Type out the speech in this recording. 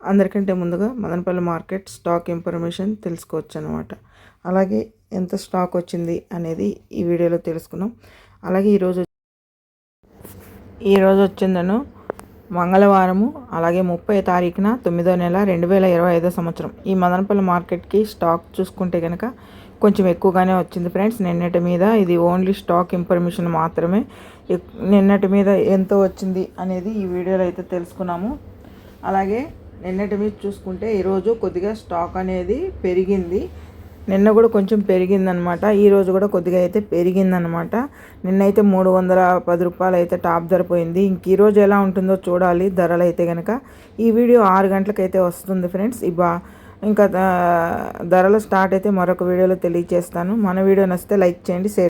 అందరికంటే ముందుగా Madanapalle market stock information తెలుసుకోవచ్చు అనమాట అలాగే ఎంత స్టాక్ వచ్చింది అనేది ఈ వీడియోలో తెలుసుకున్నాం. అలాగే ఈరోజు ఈరోజు వచ్చిందను మంగళవారము అలాగే ముప్పై తారీఖున తొమ్మిదో నెల రెండు వేల ఇరవై ఐదో సంవత్సరం. ఈ మదనపల్లి మార్కెట్కి స్టాక్ చూసుకుంటే కనుక కొంచెం ఎక్కువగానే వచ్చింది ఫ్రెండ్స్. నిన్నటి మీద ఇది ఓన్లీ స్టాక్ ఇన్ఫర్మేషన్ మాత్రమే. నిన్నటి మీద ఎంత వచ్చింది అనేది ఈ వీడియోలో అయితే తెలుసుకున్నాము. అలాగే నిన్నటి మీద చూసుకుంటే ఈరోజు కొద్దిగా స్టాక్ అనేది పెరిగింది. నిన్న కూడా కొంచెం పెరిగిందనమాట. ఈరోజు కూడా కొద్దిగా అయితే పెరిగిందనమాట. నిన్నైతే మూడు వందల పది రూపాయలు అయితే టాప్ ధర పోయింది. ఇంక ఈరోజు ఎలా ఉంటుందో చూడాలి ధరలు అయితే కనుక ఈ వీడియో ఆరు గంటలకైతే వస్తుంది ఫ్రెండ్స్. ఇబ్బా ఇంకా ధరలు స్టార్ట్ అయితే మరొక వీడియోలో తెలియజేస్తాను మన వీడియో నచ్చితే లైక్ చేయండి షేర్